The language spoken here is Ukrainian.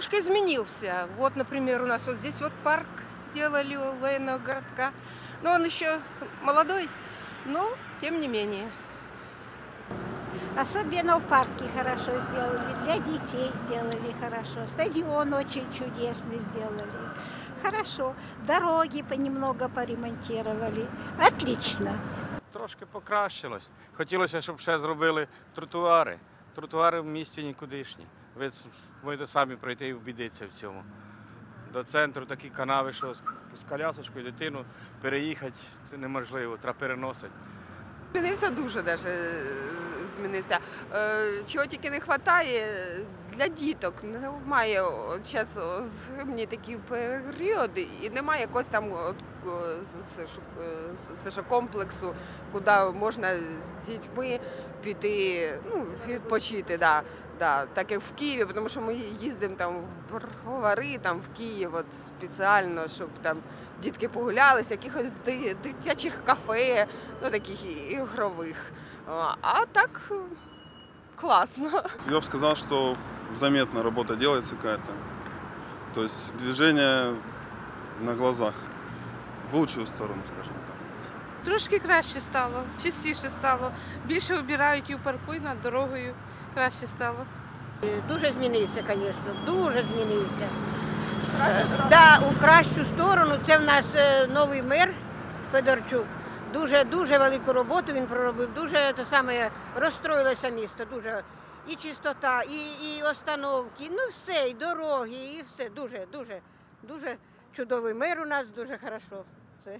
немножко изменился. Вот, например, у нас вот здесь вот парк сделали у военного городка. Но он еще молодой, но тем не менее. Особенно в парке хорошо сделали, для детей сделали хорошо. Стадион очень чудесный сделали. Хорошо. Дороги понемногу поремонтировали. Отлично. Трошки покращилось. Хотілося, щоб ще зробили тротуари. Тротуари в місті нікудишні. Ви можете самі пройти і вбідитися в цьому. До центру такі канави, що з колясочкою дитину переїхати це неможливо, треба переносити. Змінився дуже даже е, змінився. Е, Чого тільки не вистачає для діток. Немає зараз зимні такі періоди, і немає якогось там що комплексу, куди можна з дітьми піти, ну, відпочити. Да. Да, так як в Києві, тому що ми їздимо там в бровари, там в Київ от спеціально, щоб там дітки погулялися, якихось дитячих кафе, ну таких ігрових. А, так класно. Я бы сказал, что заметно работа делается какая-то. То есть движение на глазах. В лучшую сторону, скажем так. Трошки краще стало, чистіше стало. Більше обирають і в парку, і над дорогою краще стало. Дуже змінився, звісно, дуже змінився. Да, у кращу сторону. Це в нас е, новий мер Федорчук. Дуже дуже велику роботу він проробив. Дуже то саме розстроїлося місто. Дуже і чистота, і, і остановки, ну все, і дороги, і все. Дуже, дуже, дуже чудовий мир у нас, дуже хорошо. Все.